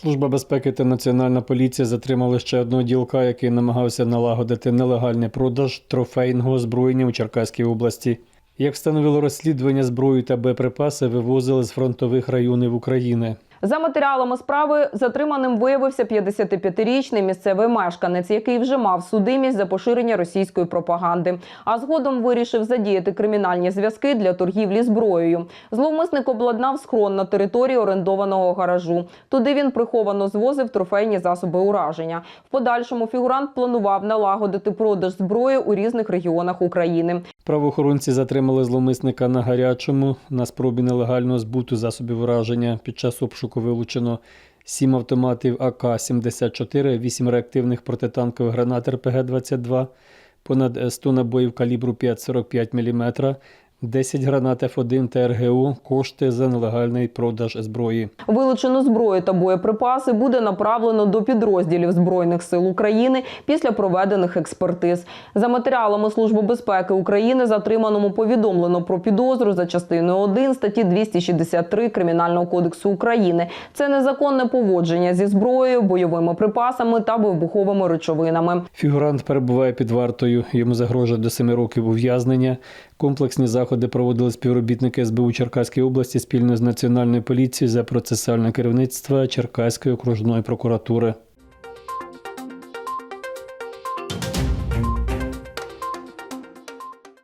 Служба безпеки та національна поліція затримали ще одного ділка, який намагався налагодити нелегальний продаж трофейного озброєння у Черкаській області. Як встановило розслідування, зброю та боєприпаси вивозили з фронтових районів України. За матеріалами справи затриманим виявився 55-річний місцевий мешканець, який вже мав судимість за поширення російської пропаганди. А згодом вирішив задіяти кримінальні зв'язки для торгівлі зброєю. Зловмисник обладнав схрон на території орендованого гаражу. Туди він приховано звозив трофейні засоби ураження. В подальшому фігурант планував налагодити продаж зброї у різних регіонах України. Правоохоронці затримали зловмисника на гарячому на спробі нелегального збуту засобів ураження. Під час обшуку вилучено 7 автоматів АК-74, 8 реактивних протитанкових гранат РПГ-22, понад 100 набоїв калібру 5,45 мм, 10 гранат Ф1 та РГУ, кошти за нелегальний продаж зброї. Вилучену зброю та боєприпаси буде направлено до підрозділів Збройних сил України після проведених експертиз. За матеріалами Служби безпеки України затриманому повідомлено про підозру за частиною 1 статті 263 Кримінального кодексу України. Це незаконне поводження зі зброєю, бойовими припасами та вибуховими речовинами. Фігурант перебуває під вартою. Йому загрожує до 7 років ув'язнення. Комплексні заходи проводили співробітники СБУ Черкаської області спільно з Національною поліцією за процесуальне керівництво Черкаської окружної прокуратури.